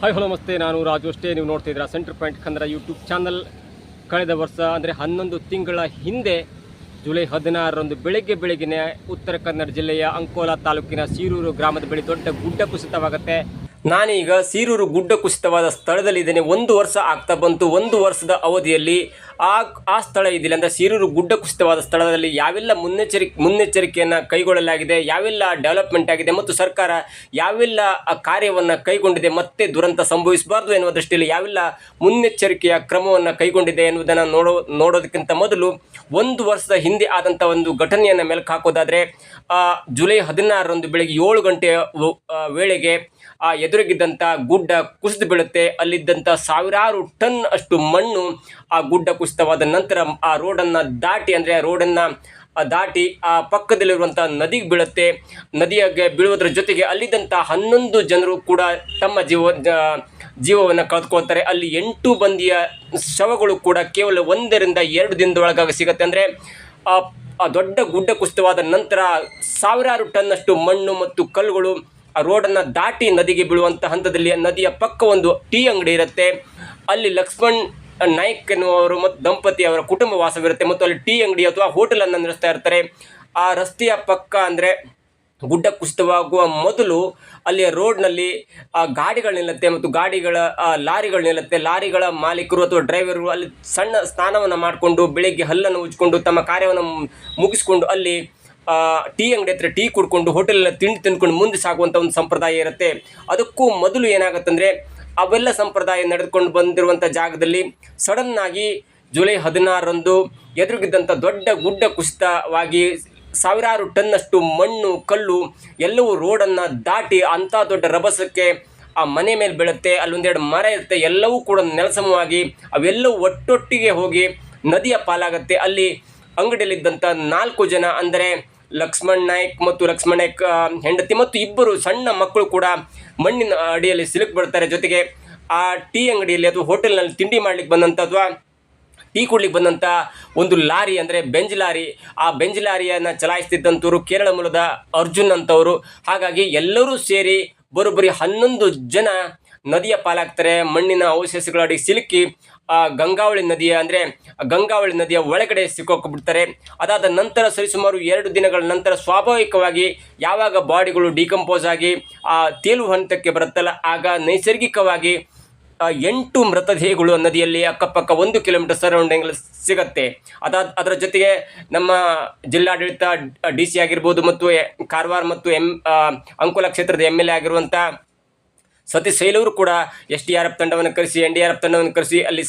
Hi hello ನಮಸ್ತೆ. ನಾನು ರಾಜು ಅಷ್ಟೇ. ನೀವು ನೋಡ್ತಾ ಇದ್ದೀರಾ centre point Kannada YouTube channel ಕಳೆದ ವರ್ಷ, ಅಂದರೆ ಹನ್ನೊಂದು ತಿಂಗಳ ಹಿಂದೆ, ಜುಲೈ ಹದಿನಾರರಂದು ಬೆಳಗ್ಗೆ ಬೆಳಗ್ಗೆನೆ ಉತ್ತರ ಕನ್ನಡ ಜಿಲ್ಲೆಯ ಅಂಕೋಲಾ ತಾಲೂಕಿನ ಸೀರೂರು ಗ್ರಾಮದ ಬಳಿ ದೊಡ್ಡ ಗುಡ್ಡ ಕುಸಿತವಾಗುತ್ತೆ. ನಾನೀಗ ಸೀರೂರು ಗುಡ್ಡ ಕುಸಿತವಾದ ಸ್ಥಳದಲ್ಲಿದ್ದೇನೆ. ಒಂದು ವರ್ಷ ಆಗ್ತಾ ಬಂತು. ಒಂದು ವರ್ಷದ ಅವಧಿಯಲ್ಲಿ ಆ ಆ ಸ್ಥಳ ಇದಿಲ್ಲ. ಅಂದರೆ ಸೀರೂರು ಗುಡ್ಡ ಕುಸಿತವಾದ ಸ್ಥಳದಲ್ಲಿ ಯಾವೆಲ್ಲ ಮುನ್ನೆಚ್ಚರಿಕೆ, ಮುನ್ನೆಚ್ಚರಿಕೆಯನ್ನು ಕೈಗೊಳ್ಳಲಾಗಿದೆ, ಯಾವೆಲ್ಲ ಡೆವಲಪ್ಮೆಂಟ್ ಆಗಿದೆ ಮತ್ತು ಸರ್ಕಾರ ಯಾವೆಲ್ಲ ಕಾರ್ಯವನ್ನು ಕೈಗೊಂಡಿದೆ, ಮತ್ತೆ ದುರಂತ ಸಂಭವಿಸಬಾರ್ದು ಎನ್ನುವ ದೃಷ್ಟಿಯಲ್ಲಿ ಯಾವೆಲ್ಲ ಮುನ್ನೆಚ್ಚರಿಕೆಯ ಕ್ರಮವನ್ನು ಕೈಗೊಂಡಿದೆ ಎನ್ನುವುದನ್ನು ನೋಡೋ, ನೋಡೋದಕ್ಕಿಂತ ಮೊದಲು ಒಂದು ವರ್ಷದ ಹಿಂದೆ ಆದಂಥ ಒಂದು ಘಟನೆಯನ್ನು ಮೆಲುಕು ಹಾಕೋದಾದರೆ ಜುಲೈ ಹದಿನಾರರಂದು ಬೆಳಗ್ಗೆ ಏಳು ಗಂಟೆಯ ವೇಳೆಗೆ ಆ ಎದುರಿಗಿದ್ದಂಥ ಗುಡ್ಡ ಕುಸಿದು ಬೀಳುತ್ತೆ. ಅಲ್ಲಿದ್ದಂಥ ಸಾವಿರಾರು ಟನ್ ಅಷ್ಟು ಮಣ್ಣು ಆ ಗುಡ್ಡ ಕುಸಿತವಾದ ನಂತರ ಆ ರೋಡನ್ನು ದಾಟಿ, ಅಂದರೆ ಆ ರೋಡನ್ನು ದಾಟಿ ಆ ಪಕ್ಕದಲ್ಲಿರುವಂಥ ನದಿಗೆ ಬೀಳುತ್ತೆ. ನದಿಯಾಗೆ ಬೀಳುವುದರ ಜೊತೆಗೆ ಅಲ್ಲಿದ್ದಂಥ ಹನ್ನೊಂದು ಜನರು ಕೂಡ ತಮ್ಮ ಜೀವ ಜೀವವನ್ನು ಕಳೆದುಕೊಳ್ತಾರೆ. ಅಲ್ಲಿ ಎಂಟು ಮಂದಿಯ ಶವಗಳು ಕೂಡ ಕೇವಲ ಒಂದರಿಂದ ಎರಡು ದಿನದೊಳಗಾಗಿ ಸಿಗುತ್ತೆ. ಅಂದರೆ ಆ ದೊಡ್ಡ ಗುಡ್ಡ ಕುಸಿತವಾದ ನಂತರ ಸಾವಿರಾರು ಟನ್ನಷ್ಟು ಮಣ್ಣು ಮತ್ತು ಕಲ್ಲುಗಳು ಆ ರೋಡನ್ನು ದಾಟಿ ನದಿಗೆ ಬೀಳುವಂಥ ಹಂತದಲ್ಲಿ ನದಿಯ ಪಕ್ಕ ಒಂದು ಟೀ ಅಂಗಡಿ ಇರುತ್ತೆ. ಅಲ್ಲಿ ಲಕ್ಷ್ಮಣ್ ನಾಯ್ಕ್ ಎನ್ನುವರು ಮತ್ತು ದಂಪತಿ ಅವರ ಕುಟುಂಬ ವಾಸವಿರುತ್ತೆ ಮತ್ತು ಅಲ್ಲಿ ಟೀ ಅಂಗಡಿ ಅಥವಾ ಹೋಟೆಲನ್ನು ನಡೆಸ್ತಾ ಇರ್ತಾರೆ. ಆ ರಸ್ತೆಯ ಪಕ್ಕ ಅಂದರೆ ಗುಡ್ಡ ಕುಸಿತವಾಗುವ ಮೊದಲು ಅಲ್ಲಿಯ ರೋಡ್ನಲ್ಲಿ, ಆ ಗಾಡಿಗಳು ನಿಲ್ಲುತ್ತೆ ಮತ್ತು ಗಾಡಿಗಳ ಲಾರಿಗಳು ನಿಲ್ಲುತ್ತೆ. ಲಾರಿಗಳ ಮಾಲೀಕರು ಅಥವಾ ಡ್ರೈವರು ಅಲ್ಲಿ ಸಣ್ಣ ಸ್ನಾನವನ್ನು ಮಾಡಿಕೊಂಡು, ಬೆಳಿಗ್ಗೆ ಹಲ್ಲನ್ನು ಉಜ್ಕೊಂಡು ತಮ್ಮ ಕಾರ್ಯವನ್ನು ಮುಗಿಸ್ಕೊಂಡು ಅಲ್ಲಿ ಟೀ ಅಂಗಡಿ ಹತ್ರ ಟೀ ಕುಡ್ಕೊಂಡು ಹೋಟೆಲ್ ತಿಂಡಿ ತಿಂದ್ಕೊಂಡು ಮುಂದೆ ಸಾಗುವಂಥ ಒಂದು ಸಂಪ್ರದಾಯ ಇರುತ್ತೆ. ಅದಕ್ಕೂ ಮೊದಲು ಏನಾಗುತ್ತಂದರೆ, ಅವೆಲ್ಲ ಸಂಪ್ರದಾಯ ನಡೆದುಕೊಂಡು ಬಂದಿರುವಂಥ ಜಾಗದಲ್ಲಿ ಸಡನ್ನಾಗಿ ಜುಲೈ ಹದಿನಾರರಂದು ಎದುರುಗಿದ್ದಂಥ ದೊಡ್ಡ ಗುಡ್ಡ ಕುಸಿತವಾಗಿ ಸಾವಿರಾರು ಟನ್ನಷ್ಟು ಮಣ್ಣು, ಕಲ್ಲು ಎಲ್ಲವೂ ರೋಡನ್ನು ದಾಟಿ ಅಂಥ ದೊಡ್ಡ ರಭಸಕ್ಕೆ ಆ ಮನೆ ಮೇಲೆ ಬೀಳುತ್ತೆ. ಅಲ್ಲೊಂದೆರಡು ಮರ ಇರುತ್ತೆ. ಎಲ್ಲವೂ ಕೂಡ ನೆಲಸಮವಾಗಿ ಅವೆಲ್ಲವೂ ಒಟ್ಟೊಟ್ಟಿಗೆ ಹೋಗಿ ನದಿಯ ಪಾಲಾಗುತ್ತೆ. ಅಲ್ಲಿ ಅಂಗಡಿಯಲ್ಲಿದ್ದಂಥ ನಾಲ್ಕು ಜನ ಅಂದರೆ ಲಕ್ಷ್ಮಣ್ ನಾಯ್ಕ್ ಮತ್ತು ಲಕ್ಷ್ಮಣ್ ನಾಯ್ಕ್ ಹೆಂಡತಿ ಮತ್ತು ಇಬ್ಬರು ಸಣ್ಣ ಮಕ್ಕಳು ಕೂಡ ಮಣ್ಣಿನ ಅಡಿಯಲ್ಲಿ ಸಿಲುಕ್ ಬಿಡ್ತಾರೆ ಜೊತೆಗೆ ಆ ಟೀ ಅಂಗಡಿಯಲ್ಲಿ ಅಥವಾ ಹೋಟೆಲ್ನಲ್ಲಿ ತಿಂಡಿ ಮಾಡ್ಲಿಕ್ಕೆ ಬಂದಂಥ ಅಥವಾ ಟೀ ಕುಡ್ಲಿಕ್ಕೆ ಬಂದಂಥ ಒಂದು ಲಾರಿ ಅಂದರೆ ಬೆಂಜ್ ಲಾರಿ. ಆ ಬೆಂಜ್ ಲಾರಿಯನ್ನು ಚಲಾಯಿಸ್ತಿದ್ದಂಥವ್ರು ಕೇರಳ ಮೂಲದ ಅರ್ಜುನ್ ಅಂತವರು. ಹಾಗಾಗಿ ಎಲ್ಲರೂ ಸೇರಿ ಬರೋಬ್ಬರಿ ಹನ್ನೊಂದು ಜನ ನದಿಯ ಪಾಲಾಗ್ತಾರೆ, ಮಣ್ಣಿನ ಅವಶೇಷಗಳ ಅಡಿ ಸಿಲುಕಿ, ಆ ಗಂಗಾವಳಿ ನದಿಯ ಅಂದರೆ ಗಂಗಾವಳಿ ನದಿಯ ಒಳಗಡೆ ಸಿಕ್ಕೋಕ್ಬಿಡ್ತಾರೆ ಅದಾದ ನಂತರ ಸರಿಸುಮಾರು ಎರಡು ದಿನಗಳ ನಂತರ ಸ್ವಾಭಾವಿಕವಾಗಿ ಯಾವಾಗ ಬಾಡಿಗಳು ಡಿಕಂಪೋಸ್ ಆಗಿ, ಆ ತೇಲು ಹಂತಕ್ಕೆ ಬರುತ್ತಲ್ಲ, ಆಗ ನೈಸರ್ಗಿಕವಾಗಿ ಎಂಟು ಮೃತದೇಹಗಳು ನದಿಯಲ್ಲಿ ಅಕ್ಕಪಕ್ಕ ಒಂದು ಕಿಲೋಮೀಟರ್ ಸರೌಂಡಿಂಗ್ ಸಿಗತ್ತೆ. ಅದಾದ, ಅದರ ಜೊತೆಗೆ ನಮ್ಮ ಜಿಲ್ಲಾಡಳಿತ, ಡಿ, ಸಿ ಆಗಿರ್ಬೋದು ಮತ್ತು ಕಾರವಾರ ಮತ್ತು ಎಂ ಅಂಕೋಲ ಕ್ಷೇತ್ರದ ಎಂ, ಎಲ್, ಎ ಆಗಿರುವಂಥ ಸತೀಶ್ ಸೈಲವರು ಕೂಡ ಎಸ್ ಡಿ ಆರ್ ಎಫ್ ತಂಡವನ್ನು ಕರೆಸಿ, ಎನ್ ಡಿ ಆರ್ ಎಫ್ ತಂಡವನ್ನು ಕರೆಸಿ ಅಲ್ಲಿ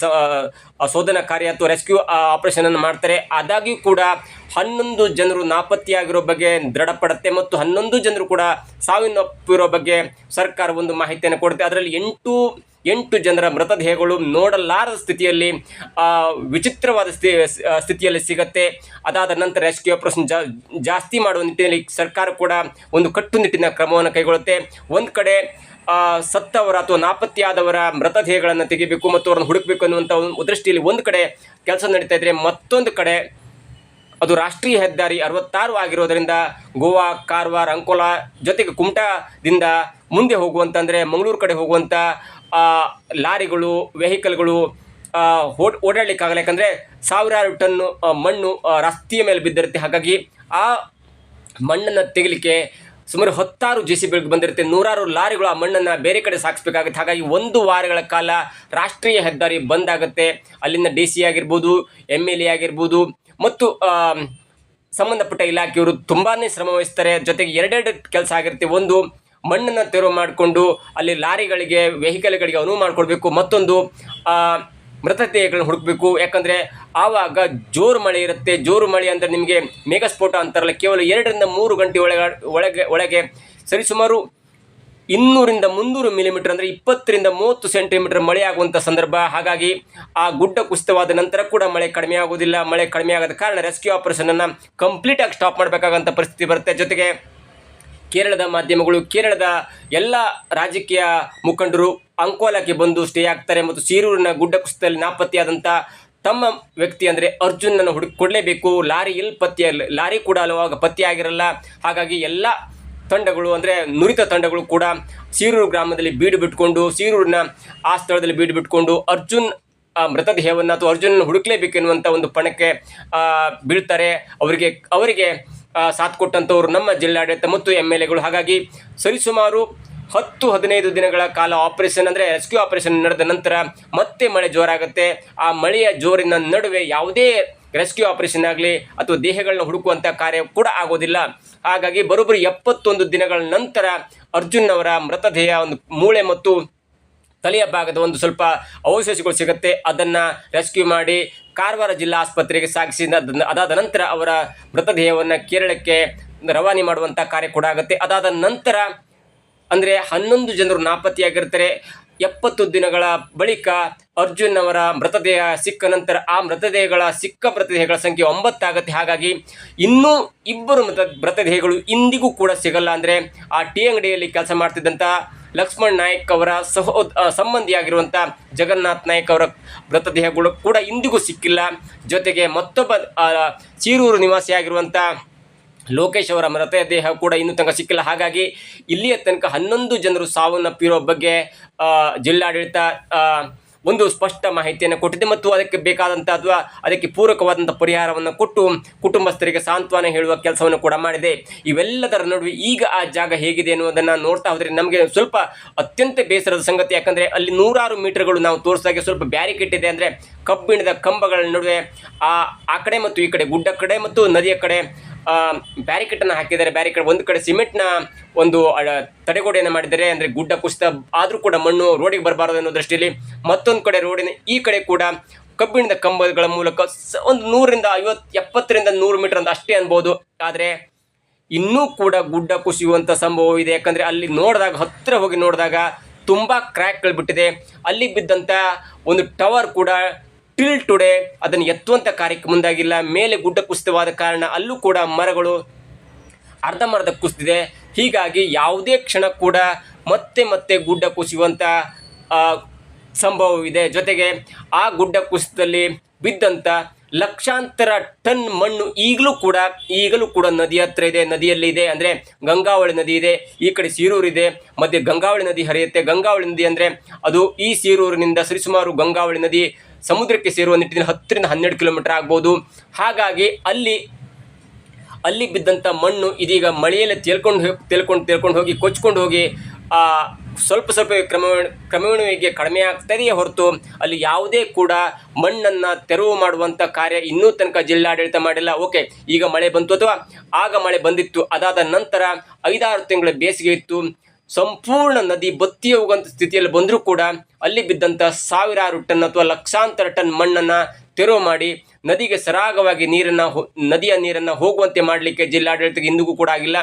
ಶೋಧನಾ ಕಾರ್ಯ ಅಥವಾ ರೆಸ್ಕ್ಯೂ ಆಪರೇಷನನ್ನು ಮಾಡ್ತಾರೆ. ಆದಾಗ್ಯೂ ಕೂಡ ಹನ್ನೊಂದು ಜನರು ನಾಪತ್ತೆಯಾಗಿರೋ ಬಗ್ಗೆ ದೃಢಪಡುತ್ತೆ ಮತ್ತು ಹನ್ನೊಂದು ಜನರು ಕೂಡ ಸಾವಿನಪ್ಪಿರೋ ಬಗ್ಗೆ ಸರ್ಕಾರ ಒಂದು ಮಾಹಿತಿಯನ್ನು ಕೊಡುತ್ತೆ. ಅದರಲ್ಲಿ ಎಂಟು ಎಂಟು ಜನರ ಮೃತದೇಹಗಳು ನೋಡಲಾರದ ಸ್ಥಿತಿಯಲ್ಲಿ ವಿಚಿತ್ರವಾದ ಸ್ಥಿ ಸ್ಥಿತಿಯಲ್ಲಿ ಸಿಗತ್ತೆ. ಅದಾದ ನಂತರ ರೆಸ್ಕ್ಯೂ ಆಪರೇಷನ್ ಜಾ, ಜಾಸ್ತಿ ಮಾಡುವ ನಿಟ್ಟಿನಲ್ಲಿ ಸರ್ಕಾರ ಕೂಡ ಒಂದು ಕಟ್ಟುನಿಟ್ಟಿನ ಕ್ರಮವನ್ನು ಕೈಗೊಳ್ಳುತ್ತೆ. ಒಂದು ಕಡೆ ಸತ್ತವರ ಅಥವಾ ನಾಪತ್ತೆಯಾದವರ ಮೃತದೇಹಗಳನ್ನು ತೆಗಿಬೇಕು ಮತ್ತು ಅವರನ್ನು ಹುಡುಕಬೇಕು ಅನ್ನುವಂಥ ಒಂದು ದೃಷ್ಟಿಯಲ್ಲಿ ಒಂದು ಕಡೆ ಕೆಲಸ ನಡೀತಾ ಇದ್ರೆ ಮತ್ತೊಂದು ಕಡೆ ಅದು ರಾಷ್ಟ್ರೀಯ ಹೆದ್ದಾರಿ ಅರವತ್ತಾರು ಆಗಿರೋದರಿಂದ ಗೋವಾ, ಕಾರವಾರ, ಅಂಕೋಲಾ ಜೊತೆಗೆ ಕುಮಟಾದಿಂದ ಮುಂದೆ ಹೋಗುವಂತಂದರೆ ಮಂಗಳೂರು ಕಡೆ ಹೋಗುವಂಥ ಲಾರಿಗಳು, ವೆಹಿಕಲ್ಗಳು ಓಡ್, ಓಡಾಡಲಿಕ್ಕಾಗಲ್ಲ. ಯಾಕಂದರೆ ಸಾವಿರಾರು ಟನ್ನು ಮಣ್ಣು ರಸ್ತೆಯ ಮೇಲೆ ಬಿದ್ದಿರುತ್ತೆ. ಹಾಗಾಗಿ ಆ ಮಣ್ಣನ್ನು ತೆಗಿಲಿಕ್ಕೆ ಸುಮಾರು ಹತ್ತಾರು ಜೆ ಸಿ ಬಿಗಳಿಗೆ ಬಂದಿರುತ್ತೆ. ನೂರಾರು ಲಾರಿಗಳು ಆ ಮಣ್ಣನ್ನು ಬೇರೆ ಕಡೆ ಸಾಗಿಸ್ಬೇಕಾಗುತ್ತೆ ಹಾಗಾಗಿ ಒಂದು ವಾರಗಳ ಕಾಲ ರಾಷ್ಟ್ರೀಯ ಹೆದ್ದಾರಿ ಬಂದ್ ಆಗುತ್ತೆ ಅಲ್ಲಿನ ಡಿ ಸಿ ಆಗಿರ್ಬೋದು ಎಂ ಎಲ್ ಎ ಆಗಿರ್ಬೋದು, ಮತ್ತು ಸಂಬಂಧಪಟ್ಟ ಇಲಾಖೆಯವರು ತುಂಬಾ ಶ್ರಮ ವಹಿಸ್ತಾರೆ. ಜೊತೆಗೆ ಎರಡೆರಡು ಕೆಲಸ ಆಗಿರುತ್ತೆ. ಒಂದು ಮಣ್ಣನ್ನು ತೆರವು ಮಾಡಿಕೊಂಡು ಅಲ್ಲಿ ಲಾರಿಗಳಿಗೆ ವೆಹಿಕಲ್ಗಳಿಗೆ ಅನುವು ಮಾಡಿಕೊಡ್ಬೇಕು. ಮತ್ತೊಂದು ಮೃತದೇಹಗಳನ್ನ ಹುಡುಕಬೇಕು. ಯಾಕಂದರೆ ಆವಾಗ ಜೋರು ಮಳೆ ಇರುತ್ತೆ. ಜೋರು ಮಳೆ ಅಂದರೆ ನಿಮಗೆ ಮೇಘಸ್ಫೋಟ ಅಂತಾರಲ್ಲ, ಕೇವಲ ಎರಡರಿಂದ ಮೂರು ಗಂಟೆ ಒಳಗ, ಒಳಗೆ ಒಳಗೆ ಸರಿಸುಮಾರು ಇನ್ನೂರಿಂದ ಮುನ್ನೂರು ಮಿಲಿಮೀಟರ್ ಅಂದರೆ ಇಪ್ಪತ್ತರಿಂದ ಮೂವತ್ತು ಸೆಂಟಿಮೀಟರ್ ಮಳೆ ಆಗುವಂಥ ಸಂದರ್ಭ. ಹಾಗಾಗಿ ಆ ಗುಡ್ಡ ಕುಸಿತವಾದ ನಂತರ ಕೂಡ ಮಳೆ ಕಡಿಮೆ ಆಗೋದಿಲ್ಲ ಮಳೆ ಕಡಿಮೆ ಆಗದ ಕಾರಣ ರೆಸ್ಕ್ಯೂ ಆಪರೇಷನನ್ನು ಕಂಪ್ಲೀಟಾಗಿ ಸ್ಟಾಪ್ ಮಾಡಬೇಕಾಗಂಥ ಪರಿಸ್ಥಿತಿ ಬರುತ್ತೆ. ಜೊತೆಗೆ ಕೇರಳದ ಮಾಧ್ಯಮಗಳು, ಕೇರಳದ ಎಲ್ಲ ರಾಜಕೀಯ ಮುಖಂಡರು ಅಂಕೋಲಾಕ್ಕೆ ಬಂದು ಸ್ಟೇ ಆಗ್ತಾರೆ ಮತ್ತು ಸೀರೂರಿನ ಗುಡ್ಡ ಕುಸಿತದಲ್ಲಿ ನಾಪತ್ತೆಯಾದಂಥ ತಮ್ಮ ವ್ಯಕ್ತಿ ಅಂದರೆ ಅರ್ಜುನನ್ನು ಹುಡುಕಿ ಕೊಡಲೇಬೇಕು. ಲಾರಿ ಎಲ್ಲಿ ಪತ್ತೆ ಲಾರಿ ಕೂಡ ಅಲ್ಲವಾಗ ಪತ್ತೆ ಆಗಿರಲ್ಲ. ಹಾಗಾಗಿ ಎಲ್ಲ ತಂಡಗಳು ಅಂದರೆ ನುರಿತ ತಂಡಗಳು ಕೂಡ ಸೀರೂರು ಗ್ರಾಮದಲ್ಲಿ ಬೀಡು ಬಿಟ್ಕೊಂಡು, ಸೀರೂರಿನ ಆ ಸ್ಥಳದಲ್ಲಿ ಬೀಡು ಬಿಟ್ಕೊಂಡು ಅರ್ಜುನ್ ಮೃತದೇಹವನ್ನು ಅಥವಾ ಅರ್ಜುನ್ ಹುಡುಕಲೇಬೇಕೆನ್ನುವಂಥ ಒಂದು ಪಣಕ್ಕೆ ಬೀಳ್ತಾರೆ. ಅವರಿಗೆ ಅವರಿಗೆ ಸಾಥ್ ಕೊಟ್ಟಂಥವ್ರು ನಮ್ಮ ಜಿಲ್ಲಾಡಳಿತ ಮತ್ತು ಎಂ ಎಲ್ ಎಗಳು. ಹಾಗಾಗಿ ಸರಿಸುಮಾರು ಹತ್ತು ಹದಿನೈದು ದಿನಗಳ ಕಾಲ ಆಪರೇಷನ್ ಅಂದರೆ ರೆಸ್ಕ್ಯೂ ಆಪರೇಷನ್ ನಡೆದ ನಂತರ ಮತ್ತೆ ಮಳೆ ಜೋರಾಗುತ್ತೆ. ಆ ಮಳೆಯ ಜೋರಿನ ನಡುವೆ ಯಾವುದೇ ರೆಸ್ಕ್ಯೂ ಆಪರೇಷನ್ ಆಗಲಿ ಅಥವಾ ದೇಹಗಳನ್ನ ಹುಡುಕುವಂಥ ಕಾರ್ಯ ಕೂಡ ಆಗೋದಿಲ್ಲ. ಹಾಗಾಗಿ ಬರೋಬ್ಬರಿ ಎಪ್ಪತ್ತೊಂದು ದಿನಗಳ ನಂತರ ಅರ್ಜುನ್ ಅವರ ಮೃತದೇಹ ಒಂದು ಮೂಳೆ ಮತ್ತು ತಲೆಯ ಭಾಗದ ಒಂದು ಸ್ವಲ್ಪ ಅವಶೇಷಗಳು ಸಿಗುತ್ತೆ. ಅದನ್ನು ರೆಸ್ಕ್ಯೂ ಮಾಡಿ ಕಾರವಾರ ಜಿಲ್ಲಾ ಆಸ್ಪತ್ರೆಗೆ ಸಾಗಿಸಿ ಅದ್- ಅದಾದ ನಂತರ ಅವರ ಮೃತದೇಹವನ್ನು ಕೇರಳಕ್ಕೆ ರವಾನೆ ಮಾಡುವಂಥ ಕಾರ್ಯ ಕೂಡ ಆಗುತ್ತೆ. ಅದಾದ ನಂತರ ಅಂದರೆ ಹನ್ನೊಂದು ಜನರು ನಾಪತ್ತೆಯಾಗಿರ್ತಾರೆ. ಎಪ್ಪತ್ತು ದಿನಗಳ ಬಳಿಕ ಅರ್ಜುನ್ ಅವರ ಮೃತದೇಹ ಸಿಕ್ಕ ನಂತರ ಆ ಮೃತದೇಹಗಳ ಸಿಕ್ಕ ಮೃತದೇಹಗಳ ಸಂಖ್ಯೆ ಒಂಬತ್ತಾಗುತ್ತೆ. ಹಾಗಾಗಿ ಇನ್ನೂ ಇಬ್ಬರು ಮೃತ ಮೃತದೇಹಗಳು ಇಂದಿಗೂ ಕೂಡ ಸಿಗಲ್ಲ ಅಂದರೆ ಆ ಟೀ ಅಂಗಡಿಯಲ್ಲಿ ಕೆಲಸ ಮಾಡ್ತಿದ್ದಂಥ ಲಕ್ಷ್ಮಣ್ ನಾಯಕ್ ಅವರ ಸಹೋ ಸಂಬಂಧಿಯಾಗಿರುವಂಥ ಜಗನ್ನಾಥ್ ನಾಯಕ್ ಅವರ ಮೃತದೇಹಗಳು ಕೂಡ ಇಂದಿಗೂ ಸಿಕ್ಕಿಲ್ಲ. ಜೊತೆಗೆ ಮತ್ತೊಬ್ಬ ಚೀರೂರು ನಿವಾಸಿಯಾಗಿರುವಂಥ ಲೋಕೇಶ್ ಅವರ ಮೃತದೇಹ ಕೂಡ ಇನ್ನೂ ತನಕ ಸಿಕ್ಕಿಲ್ಲ. ಹಾಗಾಗಿ ಇಲ್ಲಿಯ ತನಕ ಹನ್ನೊಂದು ಜನರು ಸಾವನ್ನಪ್ಪಿರೋ ಬಗ್ಗೆ ಜಿಲ್ಲಾಡಳಿತ ಒಂದು ಸ್ಪಷ್ಟ ಮಾಹಿತಿಯನ್ನು ಕೊಟ್ಟಿದೆ ಮತ್ತು ಅದಕ್ಕೆ ಬೇಕಾದಂಥ ಅಥವಾ ಅದಕ್ಕೆ ಪೂರಕವಾದಂಥ ಪರಿಹಾರವನ್ನು ಕೊಟ್ಟು ಕುಟುಂಬಸ್ಥರಿಗೆ ಸಾಂತ್ವನ ಹೇಳುವ ಕೆಲಸವನ್ನು ಕೂಡ ಮಾಡಿದೆ. ಇವೆಲ್ಲದರ ನಡುವೆ ಈಗ ಆ ಜಾಗ ಹೇಗಿದೆ ಅನ್ನೋದನ್ನು ನೋಡ್ತಾ ಹೋದರೆ ನಮಗೆ ಸ್ವಲ್ಪ ಅತ್ಯಂತ ಬೇಸರದ ಸಂಗತಿ. ಯಾಕಂದರೆ ಅಲ್ಲಿ ನೂರಾರು ಮೀಟರ್ಗಳು ನಾವು ತೋರಿಸಿದಾಗೆ ಸ್ವಲ್ಪ ಬ್ಯಾರಿಕೇಟ್ ಇದೆ ಅಂದರೆ ಕಬ್ಬಿಣದ ಕಂಬಗಳ ನಡುವೆ, ಆ ಆ ಕಡೆ ಮತ್ತು ಈ ಕಡೆ ಗುಡ್ಡ ಕಡೆ ಮತ್ತು ನದಿಯ ಕಡೆ ಬ್ಯಾರಿಕೇಟನ್ನು ಹಾಕಿದ್ದಾರೆ. ಬ್ಯಾರಿಕೇಡ್ ಒಂದು ಕಡೆ ಸಿಮೆಂಟ್ನ ಒಂದು ತಡೆಗೋಡೆಯನ್ನು ಮಾಡಿದ್ದಾರೆ. ಅಂದರೆ ಗುಡ್ಡ ಕುಸಿತ, ಆದರೂ ಕೂಡ ಮಣ್ಣು ರೋಡಿಗೆ ಬರಬಾರದು ಅನ್ನೋ ದೃಷ್ಟಿಯಲ್ಲಿ ಮತ್ತೊಂದು ಕಡೆ ರೋಡಿನ ಈ ಕಡೆ ಕೂಡ ಕಬ್ಬಿಣದ ಕಂಬಗಳ ಮೂಲಕ ಒಂದು ನೂರರಿಂದ ಐವತ್ತು, ಎಪ್ಪತ್ತರಿಂದ ನೂರು ಮೀಟರ್ ಅಂತ ಅಷ್ಟೇ ಅನ್ಬೋದು. ಆದರೆ ಇನ್ನೂ ಕೂಡ ಗುಡ್ಡ ಕುಸಿಯುವಂಥ ಸಂಭವ ಇದೆ. ಯಾಕಂದರೆ ಅಲ್ಲಿ ನೋಡಿದಾಗ ಹತ್ತಿರ ಹೋಗಿ ನೋಡಿದಾಗ ತುಂಬ ಕ್ರ್ಯಾಕ್ಗಳು ಬಿಟ್ಟಿದೆ. ಅಲ್ಲಿ ಬಿದ್ದಂಥ ಒಂದು ಟವರ್ ಕೂಡ ಟಿಲ್ ಟುಡೇ ಅದನ್ನು ಎತ್ತುವಂಥ ಕಾರ್ಯಕ್ಕೆ ಮುಂದಾಗಿಲ್ಲ. ಮೇಲೆ ಗುಡ್ಡ ಕುಸಿತವಾದ ಕಾರಣ ಅಲ್ಲೂ ಕೂಡ ಮರಗಳು ಅರ್ಧಂಬರ್ಧ ಕುಸಿದಿದೆ. ಹೀಗಾಗಿ ಯಾವುದೇ ಕ್ಷಣ ಕೂಡ ಮತ್ತೆ ಮತ್ತೆ ಗುಡ್ಡ ಕುಸಿಯುವಂಥ ಸಂಭವವಿದೆ. ಜೊತೆಗೆ ಆ ಗುಡ್ಡ ಕುಸಿತದಲ್ಲಿ ಬಿದ್ದಂಥ ಲಕ್ಷಾಂತರ ಟನ್ ಮಣ್ಣು ಈಗಲೂ ಕೂಡ ಈಗಲೂ ಕೂಡ ನದಿ ಹತ್ರ ಇದೆ. ನದಿಯಲ್ಲಿ ಇದೆ ಅಂದರೆ ಗಂಗಾವಳಿ ನದಿ ಇದೆ. ಈ ಕಡೆ ಇದೆ. ಮಧ್ಯೆ ಗಂಗಾವಳಿ ನದಿ ಹರಿಯುತ್ತೆ. ಗಂಗಾವಳಿ ನದಿ ಅಂದರೆ ಅದು ಈ ಸೀರೂರಿನಿಂದ ಸರಿಸುಮಾರು ಗಂಗಾವಳಿ ನದಿ ಸಮುದ್ರಕ್ಕೆ ಸೇರುವ ನಿಟ್ಟಿನಲ್ಲಿ ಹತ್ತರಿಂದ ಹನ್ನೆರಡು ಕಿಲೋಮೀಟರ್ ಆಗ್ಬೋದು. ಹಾಗಾಗಿ ಅಲ್ಲಿ ಅಲ್ಲಿ ಬಿದ್ದಂಥ ಮಣ್ಣು ಇದೀಗ ಮಳೆಯಲ್ಲಿ ತೇಲ್ಕೊಂಡು ಹೋಗಿ, ತೇಲ್ಕೊಂಡು ತೇಲ್ಕೊಂಡು ಹೋಗಿ ಕೊಚ್ಕೊಂಡು ಹೋಗಿ ಸ್ವಲ್ಪ ಸ್ವಲ್ಪ ಕ್ರಮ ಕ್ರಮೇಣವಾಗಿ ಕಡಿಮೆ ಆಗ್ತದೆಯೇ ಹೊರತು ಅಲ್ಲಿ ಯಾವುದೇ ಕೂಡ ಮಣ್ಣನ್ನು ತೆರವು ಮಾಡುವಂಥ ಕಾರ್ಯ ಇನ್ನೂ ತನಕ ಜಿಲ್ಲಾಡಳಿತ ಮಾಡಿಲ್ಲ. ಓಕೆ, ಈಗ ಮಳೆ ಬಂತು ಅಥವಾ ಆಗ ಮಳೆ ಬಂದಿತ್ತು. ಅದಾದ ನಂತರ ಐದಾರು ತಿಂಗಳ ಬೇಸಿಗೆ ಇತ್ತು. ಸಂಪೂರ್ಣ ನದಿ ಬತ್ತಿ ಹೋಗುವಂಥ ಸ್ಥಿತಿಯಲ್ಲಿ ಬಂದರೂ ಕೂಡ ಅಲ್ಲಿ ಬಿದ್ದಂಥ ಸಾವಿರಾರು ಟನ್ ಅಥವಾ ಲಕ್ಷಾಂತರ ಟನ್ ಮಣ್ಣನ್ನು ತೆರವು ಮಾಡಿ ನದಿಗೆ ಸರಾಗವಾಗಿ ನೀರನ್ನು ನದಿಯ ನೀರನ್ನು ಹೋಗುವಂತೆ ಮಾಡಲಿಕ್ಕೆ ಜಿಲ್ಲಾಡಳಿತಕ್ಕೆ ಇಂದಿಗೂ ಕೂಡ ಆಗಿಲ್ಲ.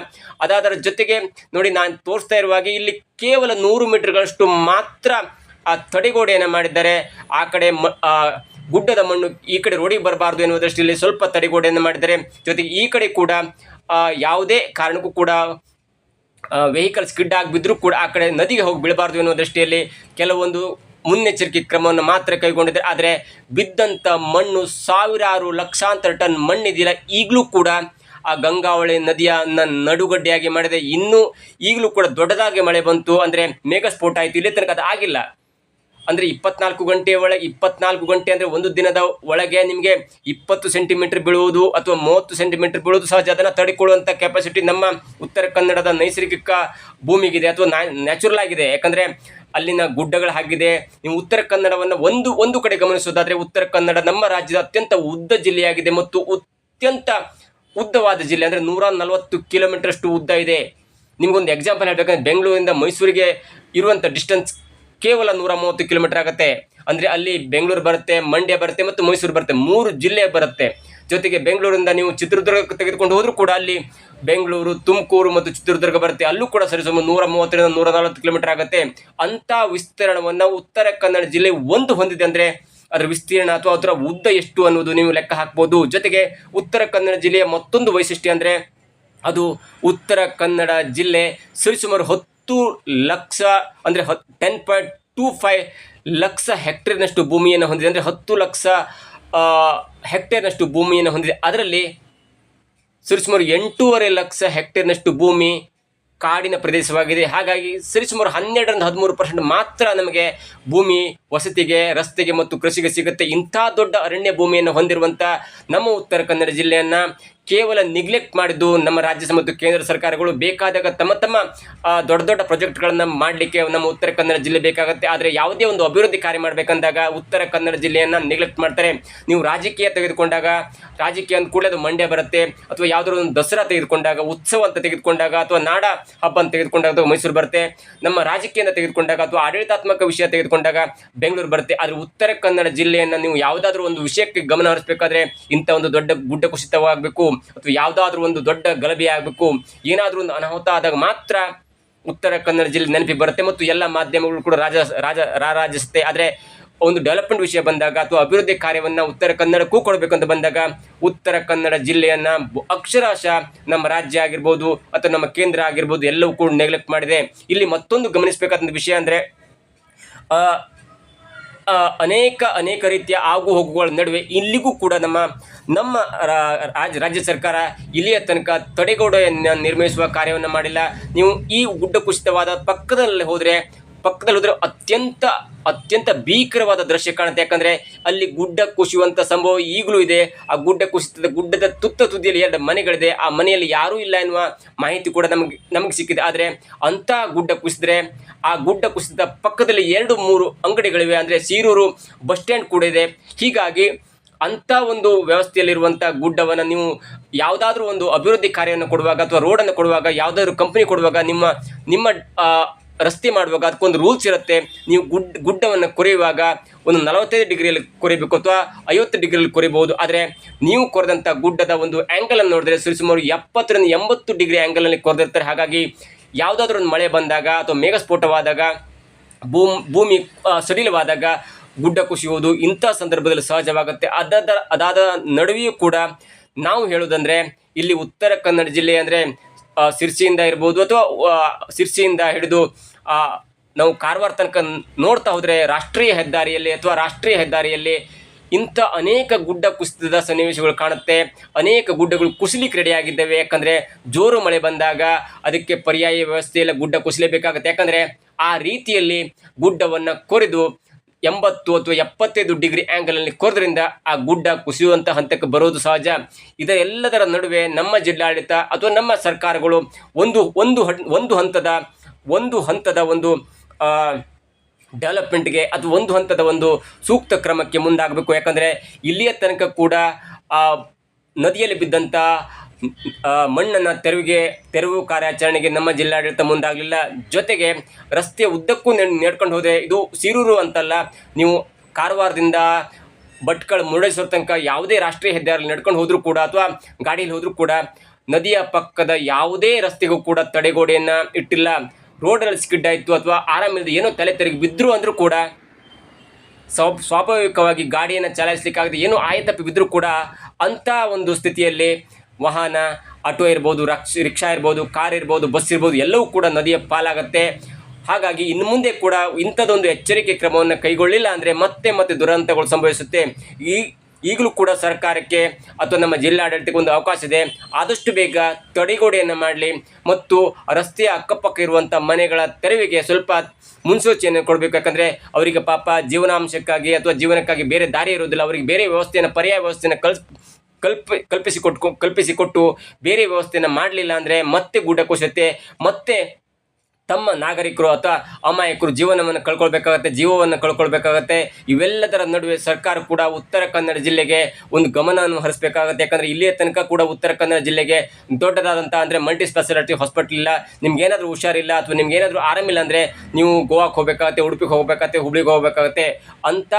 ಅದಾದರ ಜೊತೆಗೆ ನೋಡಿ ನಾನು ತೋರಿಸ್ತಾ ಇರುವಾಗೆ ಇಲ್ಲಿ ಕೇವಲ ನೂರು ಮೀಟರ್ಗಳಷ್ಟು ಮಾತ್ರ ಆ ತಡೆಗೋಡೆಯನ್ನು ಮಾಡಿದ್ದಾರೆ. ಆ ಕಡೆ ಮ ಗುಡ್ಡದ ಮಣ್ಣು ಈ ಕಡೆ ರೋಡಿಗೆ ಬರಬಾರ್ದು ಎನ್ನುವ ದೃಷ್ಟಿಯಲ್ಲಿ ಸ್ವಲ್ಪ ತಡೆಗೋಡೆಯನ್ನು ಮಾಡಿದ್ದಾರೆ. ಜೊತೆಗೆ ಈ ಕಡೆ ಕೂಡ ಯಾವುದೇ ಕಾರಣಕ್ಕೂ ಕೂಡ ವೆಹಿಕಲ್ ಸ್ಕಿಡ್ ಆಗಿ ಬಿದ್ದರೂ ಕೂಡ ಆ ಕಡೆ ನದಿಗೆ ಹೋಗಿ ಬೀಳಬಾರ್ದು ಎನ್ನುವ ದೃಷ್ಟಿಯಲ್ಲಿ ಕೆಲವೊಂದು ಮುನ್ನೆಚ್ಚರಿಕೆ ಕ್ರಮವನ್ನು ಮಾತ್ರ ಕೈಗೊಂಡಿದ್ದಾರೆ. ಆದರೆ ಬಿದ್ದಂಥ ಮಣ್ಣು ಸಾವಿರಾರು ಲಕ್ಷಾಂತರ ಟನ್ ಮಣ್ಣಿದೆಯಲ್ಲ, ಈಗಲೂ ಕೂಡ ಆ ಗಂಗಾವಳಿ ನದಿಯ ನ- ನಡುಗಡ್ಡೆಯಾಗಿ ಮಾಡಿದೆ. ಇನ್ನೂ ಈಗಲೂ ಕೂಡ ದೊಡ್ಡದಾಗಿ ಮಳೆ ಬಂತು ಅಂದರೆ ಮೇಘಸ್ಫೋಟ ಆಯಿತು. ಇಲ್ಲಿ ತನಕ ಅದು ಆಗಿಲ್ಲ. ಅಂದರೆ ಇಪ್ಪತ್ನಾಲ್ಕು ಗಂಟೆಯ ಒಳಗೆ, ಇಪ್ಪತ್ನಾಲ್ಕು ಗಂಟೆ ಅಂದರೆ ಒಂದು ದಿನದ ಒಳಗೆ ನಿಮಗೆ ಇಪ್ಪತ್ತು ಸೆಂಟಿಮೀಟರ್ ಬೀಳುವುದು ಅಥವಾ ಮೂವತ್ತು ಸೆಂಟಿಮೀಟರ್ ಬೀಳುವುದು ಸಹಜ. ಅದನ್ನು ತಡೆಕೊಳ್ಳುವಂಥ ಕೆಪಾಸಿಟಿ ನಮ್ಮ ಉತ್ತರ ಕನ್ನಡದ ನೈಸರ್ಗಿಕ ಭೂಮಿಗಿದೆ ಅಥವಾ ನ್ಯಾಚುರಲ್ ಆಗಿದೆ. ಯಾಕಂದರೆ ಅಲ್ಲಿನ ಗುಡ್ಡಗಳು ಹಾಗಿದೆ. ನೀವು ಉತ್ತರ ಕನ್ನಡವನ್ನು ಒಂದು ಒಂದು ಕಡೆ ಗಮನಿಸೋದಾದರೆ ಉತ್ತರ ಕನ್ನಡ ನಮ್ಮ ರಾಜ್ಯದ ಅತ್ಯಂತ ಉದ್ದ ಜಿಲ್ಲೆಯಾಗಿದೆ ಮತ್ತು ಅತ್ಯಂತ ಉದ್ದವಾದ ಜಿಲ್ಲೆ ಅಂದರೆ ನೂರ ನಲವತ್ತು ಕಿಲೋಮೀಟರ್ ಅಷ್ಟು ಉದ್ದ ಇದೆ. ನಿಮಗೊಂದು ಎಕ್ಸಾಂಪಲ್ ಹೇಳಬೇಕಂದ್ರೆ ಬೆಂಗಳೂರಿಂದ ಮೈಸೂರಿಗೆ ಇರುವಂಥ ಡಿಸ್ಟೆನ್ಸ್ ಕೇವಲ ನೂರ ಮೂವತ್ತು ಕಿಲೋಮೀಟರ್ ಆಗುತ್ತೆ. ಅಂದರೆ ಅಲ್ಲಿ ಬೆಂಗಳೂರು ಬರುತ್ತೆ, ಮಂಡ್ಯ ಬರುತ್ತೆ ಮತ್ತು ಮೈಸೂರು ಬರುತ್ತೆ. ಮೂರು ಜಿಲ್ಲೆ ಬರುತ್ತೆ. ಜೊತೆಗೆ ಬೆಂಗಳೂರಿಂದ ನೀವು ಚಿತ್ರದುರ್ಗಕ್ಕೆ ತೆಗೆದುಕೊಂಡು ಹೋದರೂ ಕೂಡ ಅಲ್ಲಿ ಬೆಂಗಳೂರು, ತುಮಕೂರು ಮತ್ತು ಚಿತ್ರದುರ್ಗ ಬರುತ್ತೆ. ಅಲ್ಲೂ ಕೂಡ ಸರಿಸುಮಾರು ನೂರ ಮೂವತ್ತರಿಂದ ನೂರ ನಲವತ್ತು ಕಿಲೋಮೀಟರ್ ಆಗುತ್ತೆ. ಅಂಥ ವಿಸ್ತೀರ್ಣವನ್ನು ಉತ್ತರ ಕನ್ನಡ ಜಿಲ್ಲೆ ಒಂದು ಹೊಂದಿದೆ ಅಂದರೆ ಅದರ ವಿಸ್ತೀರ್ಣ ಅಥವಾ ಅದರ ಉದ್ದ ಎಷ್ಟು ಅನ್ನೋದು ನೀವು ಲೆಕ್ಕ ಹಾಕ್ಬೋದು. ಜೊತೆಗೆ ಉತ್ತರ ಕನ್ನಡ ಜಿಲ್ಲೆಯ ಮತ್ತೊಂದು ವೈಶಿಷ್ಟ್ಯ ಅಂದರೆ ಅದು ಉತ್ತರ ಕನ್ನಡ ಜಿಲ್ಲೆ ಸರಿಸುಮಾರು ಹತ್ತು ಲಕ್ಷ ಅಂದರೆ ಹತ್ ten point two five lakh ಹೆಕ್ಟೇರ್ನಷ್ಟು ಭೂಮಿಯನ್ನು ಹೊಂದಿದೆ. ಅಂದರೆ ಹತ್ತು ಲಕ್ಷ ಹೆಕ್ಟೇರ್ನಷ್ಟು ಭೂಮಿಯನ್ನು ಹೊಂದಿದೆ. ಅದರಲ್ಲಿ ಸರಿಸುಮಾರು ಎಂಟೂವರೆ ಲಕ್ಷ ಹೆಕ್ಟೇರ್ನಷ್ಟು ಭೂಮಿ ಕಾಡಿನ ಪ್ರದೇಶವಾಗಿದೆ. ಹಾಗಾಗಿ ಸರಿಸುಮಾರು ಹನ್ನೆರಡರಿಂದ ಹದಿಮೂರು ಪರ್ಸೆಂಟ್ ಮಾತ್ರ ನಮಗೆ ಭೂಮಿ ವಸತಿಗೆ, ರಸ್ತೆಗೆ ಮತ್ತು ಕೃಷಿಗೆ ಸಿಗುತ್ತೆ. ಇಂಥ ದೊಡ್ಡ ಅರಣ್ಯ ಭೂಮಿಯನ್ನು ಹೊಂದಿರುವಂಥ ನಮ್ಮ ಉತ್ತರ ಕನ್ನಡ ಜಿಲ್ಲೆಯನ್ನು ಕೇವಲ ನಿಗ್ಲೆಕ್ಟ್ ಮಾಡಿದ್ದು ನಮ್ಮ ರಾಜ್ಯ ಮತ್ತು ಕೇಂದ್ರ ಸರ್ಕಾರಗಳು ಬೇಕಾದಾಗ ತಮ್ಮ ತಮ್ಮ ದೊಡ್ಡ ದೊಡ್ಡ ಪ್ರಾಜೆಕ್ಟ್ಗಳನ್ನು ಮಾಡಲಿಕ್ಕೆ ನಮ್ಮ ಉತ್ತರ ಕನ್ನಡ ಜಿಲ್ಲೆ ಬೇಕಾಗುತ್ತೆ. ಆದರೆ ಯಾವುದೇ ಒಂದು ಅಭಿವೃದ್ಧಿ ಕಾರ್ಯ ಮಾಡಬೇಕಂದಾಗ ಉತ್ತರ ಕನ್ನಡ ಜಿಲ್ಲೆಯನ್ನು ನಿಗ್ಲೆಕ್ಟ್ ಮಾಡ್ತಾರೆ. ನೀವು ರಾಜಕೀಯ ತೆಗೆದುಕೊಂಡಾಗ, ರಾಜಕೀಯ ಅಂದ ಕೂಡಲೇ ಅದು ಮಂಡ್ಯ ಬರುತ್ತೆ. ಅಥವಾ ಯಾವುದಾದ್ರು ಒಂದು ದಸರಾ ತೆಗೆದುಕೊಂಡಾಗ, ಉತ್ಸವ ಅಂತ ತೆಗೆದುಕೊಂಡಾಗ ಅಥವಾ ನಾಡ ಹಬ್ಬ ಅಂತ ತೆಗೆದುಕೊಂಡಾಗ ಮೈಸೂರು ಬರುತ್ತೆ. ನಮ್ಮ ರಾಜಕೀಯ ಅಂತ ತೆಗೆದುಕೊಂಡಾಗ ಅಥವಾ ಆಡಳಿತಾತ್ಮಕ ವಿಷಯ ತೆಗೆದುಕೊಂಡಾಗ ಬೆಂಗಳೂರು ಬರುತ್ತೆ. ಆದರೆ ಉತ್ತರ ಕನ್ನಡ ಜಿಲ್ಲೆಯನ್ನು ನೀವು ಯಾವುದಾದ್ರೂ ಒಂದು ವಿಷಯಕ್ಕೆ ಗಮನ ಹರಿಸಬೇಕಾದ್ರೆ ಇಂಥ ಒಂದು ದೊಡ್ಡ ಗುಡ್ಡ ಕುಸಿತವಾಗಬೇಕು. ಅಥವಾ ಯಾವುದಾದ್ರೂ ಒಂದು ದೊಡ್ಡ ಗಲಭೆ ಆಗಬೇಕು, ಏನಾದರೂ ಒಂದು ಅನಾಹುತ ಆದಾಗ ಮಾತ್ರ ಉತ್ತರ ಕನ್ನಡ ಜಿಲ್ಲೆ ನೆನಪಿಗೆ ಬರುತ್ತೆ ಮತ್ತು ಎಲ್ಲ ಮಾಧ್ಯಮಗಳು ಕೂಡ ರಾಜ ರಾಜ, ರಾರಾಜಿಸುತ್ತೆ. ಆದರೆ ಒಂದು ಡೆವಲಪ್ಮೆಂಟ್ ವಿಷಯ ಬಂದಾಗ ಅಥವಾ ಅಭಿವೃದ್ಧಿ ಕಾರ್ಯವನ್ನು ಉತ್ತರ ಕನ್ನಡಕ್ಕೂ ಅಂತ ಬಂದಾಗ ಉತ್ತರ ಕನ್ನಡ ಜಿಲ್ಲೆಯನ್ನು ಅಕ್ಷರಾಶ ನಮ್ಮ ರಾಜ್ಯ ಆಗಿರ್ಬೋದು ಅಥವಾ ನಮ್ಮ ಕೇಂದ್ರ ಆಗಿರ್ಬೋದು ಎಲ್ಲವೂ ಕೂಡ ನೆಗ್ಲೆಕ್ಟ್ ಮಾಡಿದೆ. ಇಲ್ಲಿ ಮತ್ತೊಂದು ಗಮನಿಸಬೇಕಾದಂಥ ವಿಷಯ ಅಂದರೆ ಅನೇಕ ಅನೇಕ ರೀತಿಯ ಆಗು ಹೋಗುಗಳ ನಡುವೆ ಇಲ್ಲಿಗೂ ಕೂಡ ನಮ್ಮ ನಮ್ಮ ರಾಜ್ಯ ರಾಜ್ಯ ಸರ್ಕಾರ ಇಲ್ಲಿಯ ತನಕ ತಡೆಗೋಡೆಯನ್ನು ನಿರ್ಮಿಸುವ ಕಾರ್ಯವನ್ನು ಮಾಡಿಲ್ಲ. ನೀವು ಈ ಗುಡ್ಡ ಕುಸಿತವಾದ ಪಕ್ಕದಲ್ಲಿ ಹೋದರೆ ಪಕ್ಕದಲ್ಲಿ ಹೋದರೆ ಅತ್ಯಂತ ಅತ್ಯಂತ ಭೀಕರವಾದ ದೃಶ್ಯ ಕಾಣುತ್ತೆ. ಯಾಕಂದರೆ ಅಲ್ಲಿ ಗುಡ್ಡ ಕುಸಿಯುವಂಥ ಸಂಭವ ಈಗಲೂ ಇದೆ. ಆ ಗುಡ್ಡ ಕುಸಿತದ ಗುಡ್ಡದ ತುತ್ತ ತುದಿಯಲ್ಲಿ ಎರಡು ಮನೆಗಳಿದೆ. ಆ ಮನೆಯಲ್ಲಿ ಯಾರೂ ಇಲ್ಲ ಎನ್ನುವ ಮಾಹಿತಿ ಕೂಡ ನಮಗೆ ನಮಗೆ ಸಿಕ್ಕಿದೆ. ಆದರೆ ಅಂಥ ಗುಡ್ಡ ಕುಸಿದ್ರೆ, ಆ ಗುಡ್ಡ ಕುಸಿದ ಪಕ್ಕದಲ್ಲಿ ಎರಡು, ಮೂರು ಅಂಗಡಿಗಳಿವೆ. ಅಂದರೆ ಸೀರೂರು ಬಸ್ ಸ್ಟ್ಯಾಂಡ್ ಕೂಡ ಇದೆ. ಹೀಗಾಗಿ ಅಂಥ ಒಂದು ವ್ಯವಸ್ಥೆಯಲ್ಲಿರುವಂಥ ಗುಡ್ಡವನ್ನು ನೀವು ಯಾವುದಾದ್ರೂ ಒಂದು ಅಭಿವೃದ್ಧಿ ಕಾರ್ಯವನ್ನು ಕೊಡುವಾಗ ಅಥವಾ ರೋಡನ್ನು ಕೊಡುವಾಗ, ಯಾವುದಾದ್ರೂ ಕಂಪನಿ ಕೊಡುವಾಗ ನಿಮ್ಮ ನಿಮ್ಮ ರಸ್ತೆ ಮಾಡುವಾಗ ಅದಕ್ಕೊಂದು ರೂಲ್ಸ್ ಇರುತ್ತೆ. ನೀವು ಗುಡ್, ಗುಡ್ಡವನ್ನು ಕೊರೆಯುವಾಗ ಒಂದು ನಲವತ್ತೈದು ಡಿಗ್ರಿಯಲ್ಲಿ ಕೊರಿಬೇಕು ಅಥವಾ ಐವತ್ತು ಡಿಗ್ರಿಯಲ್ಲಿ ಕೊರಿಬಹುದು. ಆದರೆ ನೀವು ಕೊರೆದಂಥ ಗುಡ್ಡದ ಒಂದು ಆ್ಯಂಗಲನ್ನು ನೋಡಿದ್ರೆ ಸರಿಸುಮಾರು ಎಪ್ಪತ್ತರಿಂದ ಎಂಬತ್ತು ಡಿಗ್ರಿ ಆ್ಯಂಗಲಲ್ಲಿ ಕೊರೆದಿರ್ತಾರೆ. ಹಾಗಾಗಿ ಯಾವುದಾದ್ರೂ ಒಂದು ಮಳೆ ಬಂದಾಗ ಅಥವಾ ಮೇಘಸ್ಫೋಟವಾದಾಗ ಭೂಮ್, ಭೂಮಿ ಸಡಿಲವಾದಾಗ ಗುಡ್ಡ ಕುಸಿಯುವುದು ಇಂಥ ಸಂದರ್ಭದಲ್ಲಿ ಸಹಜವಾಗುತ್ತೆ. ಅದಾದ ಅದಾದ ನಡುವೆಯೂ ಕೂಡ ನಾವು ಹೇಳೋದಂದರೆ ಇಲ್ಲಿ ಉತ್ತರ ಕನ್ನಡ ಜಿಲ್ಲೆ ಅಂದರೆ ಸಿರ್ಸಿಯಿಂದ ಇರ್ಬೋದು ಅಥವಾ ಶಿರ್ಸಿಯಿಂದ ಹಿಡಿದು ನಾವು ಕಾರವಾರ ತನಕ ನೋಡ್ತಾ ಹೋದರೆ ರಾಷ್ಟ್ರೀಯ ಹೆದ್ದಾರಿಯಲ್ಲಿ ಅಥವಾ ರಾಷ್ಟ್ರೀಯ ಹೆದ್ದಾರಿಯಲ್ಲಿ ಇಂಥ ಅನೇಕ ಗುಡ್ಡ ಕುಸಿತದ ಸನ್ನಿವೇಶಗಳು ಕಾಣುತ್ತೆ. ಅನೇಕ ಗುಡ್ಡಗಳು ಕುಸಿಲಿಕ್ಕೆ ರೆಡಿಯಾಗಿದ್ದಾವೆ ಯಾಕಂದರೆ ಜೋರು ಮಳೆ ಬಂದಾಗ ಅದಕ್ಕೆ ಪರ್ಯಾಯ ವ್ಯವಸ್ಥೆಯಲ್ಲಿ ಗುಡ್ಡ ಕುಸಿಲೇಬೇಕಾಗುತ್ತೆ. ಯಾಕಂದರೆ ಆ ರೀತಿಯಲ್ಲಿ ಗುಡ್ಡವನ್ನು ಕೊರೆದು ಎಂಬತ್ತು ಅಥವಾ ಎಪ್ಪತ್ತೈದು ಡಿಗ್ರಿ ಆ್ಯಂಗಲಲ್ಲಿ ಕೊರೋದ್ರಿಂದ ಆ ಗುಡ್ಡ ಕುಸಿಯುವಂಥ ಹಂತಕ್ಕೆ ಬರೋದು ಸಹಜ. ಇದೆಲ್ಲದರ ನಡುವೆ ನಮ್ಮ ಜಿಲ್ಲಾಡಳಿತ ಅಥವಾ ನಮ್ಮ ಸರ್ಕಾರಗಳು ಒಂದು ಒಂದು ಒಂದು ಹಂತದ ಒಂದು ಹಂತದ ಒಂದು ಡೆವಲಪ್ಮೆಂಟ್ಗೆ ಅಥವಾ ಒಂದು ಹಂತದ ಒಂದು ಸೂಕ್ತ ಕ್ರಮಕ್ಕೆ ಮುಂದಾಗಬೇಕು. ಯಾಕಂದರೆ ಇಲ್ಲಿಯ ತನಕ ಕೂಡ ನದಿಯಲ್ಲಿ ಬಿದ್ದಂಥ ಮಣ್ಣನ್ನು ತೆರವಿಗೆ, ತೆರವು ಕಾರ್ಯಾಚರಣೆಗೆ ನಮ್ಮ ಜಿಲ್ಲಾಡಳಿತ ಮುಂದಾಗಲಿಲ್ಲ. ಜೊತೆಗೆ ರಸ್ತೆಯ ಉದ್ದಕ್ಕೂ ನೆಡ್ಕೊಂಡು ಹೋದರೆ ಇದು ಸೀರೂರು ಅಂತಲ್ಲ, ನೀವು ಕಾರವಾರದಿಂದ ಭಟ್ಕಳ, ಮುರುಡೇಶ್ವರ ತನಕ ಯಾವುದೇ ರಾಷ್ಟ್ರೀಯ ಹೆದ್ದಾರಿಯಲ್ಲಿ ನಡ್ಕೊಂಡು ಹೋದರೂ ಕೂಡ ಅಥವಾ ಗಾಡಿಯಲ್ಲಿ ಹೋದರೂ ಕೂಡ ನದಿಯ ಪಕ್ಕದ ಯಾವುದೇ ರಸ್ತೆಗೂ ಕೂಡ ತಡೆಗೋಡೆಯನ್ನು ಇಟ್ಟಿಲ್ಲ. ರೋಡಲ್ಲಿ ಸ್ಕಿಡ್ ಆಯಿತು ಅಥವಾ ಆರಾಮಿಲ್ಲದೆ ಏನೋ ತಲೆ ತೆರಿಗೆ ಬಿದ್ದರು ಅಂದರೂ ಕೂಡ ಸ್ವ ಸ್ವಾಭಾವಿಕವಾಗಿ ಗಾಡಿಯನ್ನು ಚಲಾಯಿಸಲಿಕ್ಕಾಗದೆ ಏನೋ ಆಯತಪ್ಪಿ ಬಿದ್ದರೂ ಕೂಡ ಅಂಥ ಒಂದು ಸ್ಥಿತಿಯಲ್ಲಿ ವಾಹನ, ಆಟೋ ಇರ್ಬೋದು, ರಕ್ಷ, ರಿಕ್ಷಾ ಇರ್ಬೋದು, ಕಾರ್ ಇರ್ಬೋದು, ಬಸ್ ಇರ್ಬೋದು, ಎಲ್ಲವೂ ಕೂಡ ನದಿಯ ಪಾಲಾಗತ್ತೆ. ಹಾಗಾಗಿ ಇನ್ನು ಮುಂದೆ ಕೂಡ ಇಂಥದ್ದೊಂದು ಎಚ್ಚರಿಕೆ ಕ್ರಮವನ್ನು ಕೈಗೊಳ್ಳಿಲ್ಲ ಅಂದರೆ ಮತ್ತೆ ಮತ್ತೆ ದುರಂತಗಳು ಸಂಭವಿಸುತ್ತೆ. ಈ, ಈಗಲೂ ಕೂಡ ಸರ್ಕಾರಕ್ಕೆ ಅಥವಾ ನಮ್ಮ ಜಿಲ್ಲಾಡಳಿತಕ್ಕೆ ಒಂದು ಅವಕಾಶ ಇದೆ. ಆದಷ್ಟು ಬೇಗ ತಡೆಗೋಡೆಯನ್ನು ಮಾಡಲಿ ಮತ್ತು ರಸ್ತೆಯ ಅಕ್ಕಪಕ್ಕ ಇರುವಂಥ ಮನೆಗಳ ತೆರವಿಗೆ ಸ್ವಲ್ಪ ಮುನ್ಸೂಚನೆ ಕೊಡಬೇಕು. ಯಾಕಂದರೆ ಅವರಿಗೆ ಪಾಪ ಜೀವನಾಂಶಕ್ಕಾಗಿ ಅಥವಾ ಜೀವನಕ್ಕಾಗಿ ಬೇರೆ ದಾರಿ ಇರೋದಿಲ್ಲ ಅವರಿಗೆ ಬೇರೆ ವ್ಯವಸ್ಥೆಯನ್ನು, ಪರ್ಯಾಯ ವ್ಯವಸ್ಥೆಯನ್ನು ಕಲ್ಸ್ ಕಲ್ಪ ಕಲ್ಪಿಸಿಕೊಟ್ಟು ಕಲ್ಪಿಸಿಕೊಟ್ಟು ಬೇರೆ ವ್ಯವಸ್ಥೆಯನ್ನು ಮಾಡಲಿಲ್ಲ ಅಂದರೆ ಮತ್ತೆ ಗೂಟ ಕುಸಿಯುತ್ತೆ ಮತ್ತೆ ತಮ್ಮ ನಾಗರಿಕರು ಅಥವಾ ಅಮಾಯಕರು ಜೀವನವನ್ನು ಕಳ್ಕೊಳ್ಬೇಕಾಗತ್ತೆ, ಜೀವವನ್ನು ಕಳ್ಕೊಳ್ಬೇಕಾಗತ್ತೆ. ಇವೆಲ್ಲದರ ನಡುವೆ ಸರ್ಕಾರ ಕೂಡ ಉತ್ತರ ಕನ್ನಡ ಜಿಲ್ಲೆಗೆ ಒಂದು ಗಮನವನ್ನು ಹರಿಸಬೇಕಾಗತ್ತೆ. ಯಾಕಂದರೆ ಇಲ್ಲಿಯ ತನಕ ಕೂಡ ಉತ್ತರ ಕನ್ನಡ ಜಿಲ್ಲೆಗೆ ದೊಡ್ಡದಾದಂಥ ಅಂದರೆ ಮಲ್ಟಿ ಸ್ಪೆಷಾಲಿಟಿ ಹಾಸ್ಪಿಟಲ್ ಇಲ್ಲ. ನಿಮ್ಗೇನಾದರೂ ಹುಷಾರಿಲ್ಲ ಅಥವಾ ನಿಮ್ಗೇನಾದರೂ ಆರಾಮಿಲ್ಲ ಅಂದರೆ ನೀವು ಗೋವಾಕ್ಕೆ ಹೋಗಬೇಕಾಗತ್ತೆ, ಉಡುಪಿಗೆ ಹೋಗಬೇಕಾಗತ್ತೆ, ಹುಬ್ಳಿಗೆ ಹೋಗಬೇಕಾಗತ್ತೆ. ಅಂಥ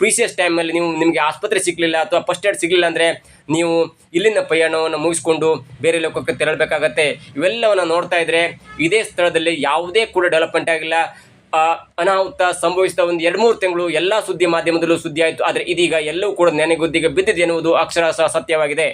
ಪ್ರೀಸಿಯಸ್ ಟೈಮಲ್ಲಿ ನೀವು ನಿಮಗೆ ಆಸ್ಪತ್ರೆ ಸಿಗಲಿಲ್ಲ ಅಥವಾ ಫಸ್ಟ್ ಏಡ್ ಸಿಗಲಿಲ್ಲ ಅಂದರೆ ನೀವು ಇಲ್ಲಿನ ಪ್ರಯಾಣವನ್ನು ಮುಗಿಸ್ಕೊಂಡು ಬೇರೆ ಲೋಕಕ್ಕೆ ತೆರಳಬೇಕಾಗತ್ತೆ. ಇವೆಲ್ಲವನ್ನು ನೋಡ್ತಾ ಇದ್ದರೆ ಇದೇ ಸ್ಥಳದಲ್ಲಿ ಯಾವುದೇ ಕೂಡ ಡೆವಲಪ್ಮೆಂಟ್ ಆಗಿಲ್ಲ. ಅನಾಹುತ ಸಂಭವಿಸಿದ ಒಂದು ಎರಡು ಮೂರು ತಿಂಗಳು ಎಲ್ಲ ಸುದ್ದಿ ಮಾಧ್ಯಮದಲ್ಲೂ ಸುದ್ದಿ ಆಯಿತು. ಆದರೆ ಇದೀಗ ಎಲ್ಲವೂ ಕೂಡ ನೆನೆಗುದ್ದಿಗೆ ಬಿದ್ದಿದೆ ಎನ್ನುವುದು ಅಕ್ಷರಶಃ ಸತ್ಯವಾಗಿದೆ.